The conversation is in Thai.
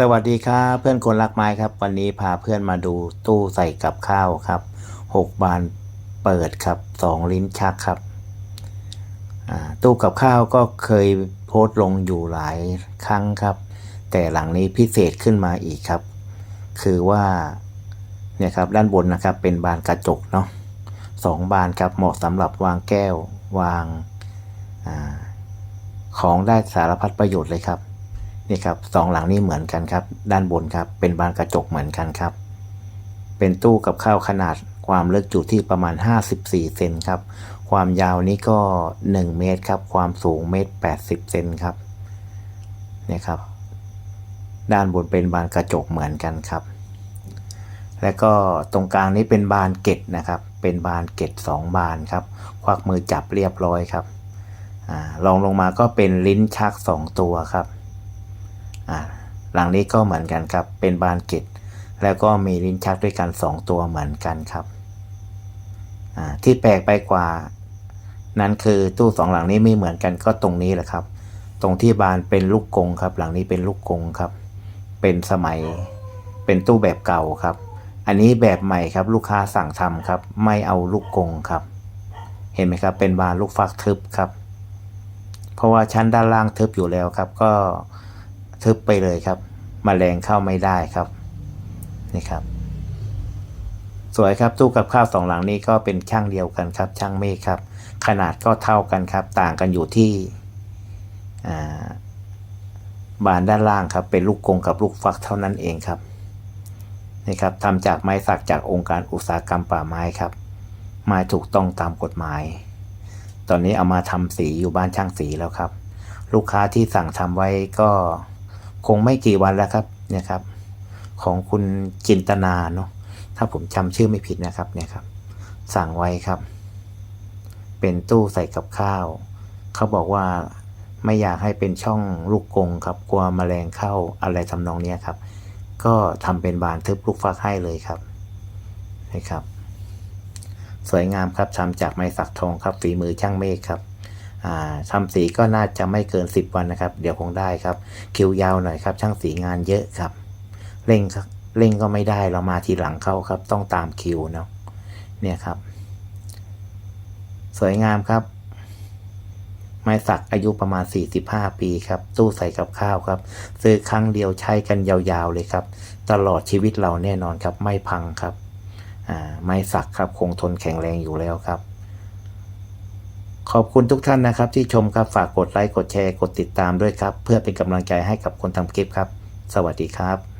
สวัสดีครับเพื่อนคนรักไม้ครับ วันนี้พาเพื่อนมาดูตู้ใส่กับข้าวครับหกบานเปิดครับสองลิ้นชักครับตู้กับข้าวก็เคยโพสต์ลงอยู่หลายครั้งครับ แต่หลังนี้พิเศษขึ้นมาอีกครับ คือว่าเนี่ยครับด้านบนนะครับเป็นบานกระจกเนาะสองบานครับเหมาะสำหรับวางแก้ววางอของได้สารพัดประโยชน์เลยครับ นี่ครับสองหลังนี้เหมือนกันครับ ด้านบนครับเป็นบานกระจกเหมือนกันครับ เป็นตู้กับข้าวขนาดความลึกอยู่ที่ประมาณ 54 เซนครับ ความยาวนี้ก็ 1 เมตรครับ ความสูงเมตร 80 เซนครับนี่ครับ ด้านบนเป็นบานกระจกเหมือนกันครับ แล้วก็ตรงกลางนี้เป็นบานเกตนะครับ เป็นบานเกตสองบานครับ ควักมือจับเรียบร้อยครับอลองลงมาก็เป็นลิ้นชักสองตัวครับ หลังนี้ก็เหมือนกันครับ เป็นบานเกตแล้วก็มีลิ้นชักด้วยกัน 2 ตัวเหมือนกันครับ ที่แปลกไปกว่า นั้นคือตู้สองหลังนี้ไม่เหมือนกันก็ตรงนี้แหละครับ ตรงที่บานเป็นลูกกงครับ หลังนี้เป็นลูกกงครับ เป็นสมัยเป็นตู้แบบเก่าครับ อันนี้แบบใหม่ครับลูกค้าสั่งทำครับ ไม่เอาลูกกงครับ เห็นไหมครับ เป็นบานลูกฟักทึบครับ เพราะว่าชั้นด้านล่างทึบอยู่แล้วครับ ก็ ทึบไปเลยครับมแมลงเข้าไม่ได้ครับนี่ครับ สวยครับตู้กับข้าวสองหลังนี้ก็เป็นช่างเดียวกันครับ ช่างเมฆครับ ขนาดก็เท่ากันครับ ต่างกันอยู่ที่าบานด้านล่างครับ เป็นลูกกงกับลูกฟักเท่านั้นเองครับนี่ครับทำจากไม้สักจากองค์การอุตสาหกรรมป่าไม้ครับไม้ถูกต้องตามกฎหมาย ตอนนี้เอามาทำสีอยู่บ้านช่างสีแล้วครับ ลูกค้าที่สั่งทำไว้ก็ คงไม่กี่วันแล้วครับเนี่ยครับ ของคุณจินตนาเนาะถ้าผมจำชื่อไม่ผิดนะครับเนี่ยครับ สั่งไว้ครับ เป็นตู้ใส่กับข้าว เขาบอกว่าไม่อยากให้เป็นช่องลูกกงครับกลัวแมลงเข้าอะไรทำนองนี้ครับ ก็ทำเป็นบานทึบลูกฟักให้เลยครับนะครับ สวยงามครับทำจากไม้สักทองครับฝีมือช่างเมฆครับ ทำสีก็น่าจะไม่เกิน 10 วันนะครับ เดี๋ยวคงได้ครับ คิวยาวหน่อยครับ ช่างสีงานเยอะครับ เร่งเร่งก็ไม่ได้เรามาทีหลังเข้าครับ ต้องตามคิวเนาะเนี่ยครับ สวยงามครับ ไม้สักอายุประมาณ 45 ปีครับ ตู้ใส่กับข้าวครับ ซื้อครั้งเดียวใช้กันยาวๆเลยครับ ตลอดชีวิตเราแน่นอนครับ ไม่พังครับไม้สักครับ คงทนแข็งแรงอยู่แล้วครับ ขอบคุณทุกท่านนะครับ ที่ชมครับฝากกดไลค์กดแชร์กดติดตามด้วยครับ เพื่อเป็นกำลังใจให้กับคนทำคลิปครับ สวัสดีครับ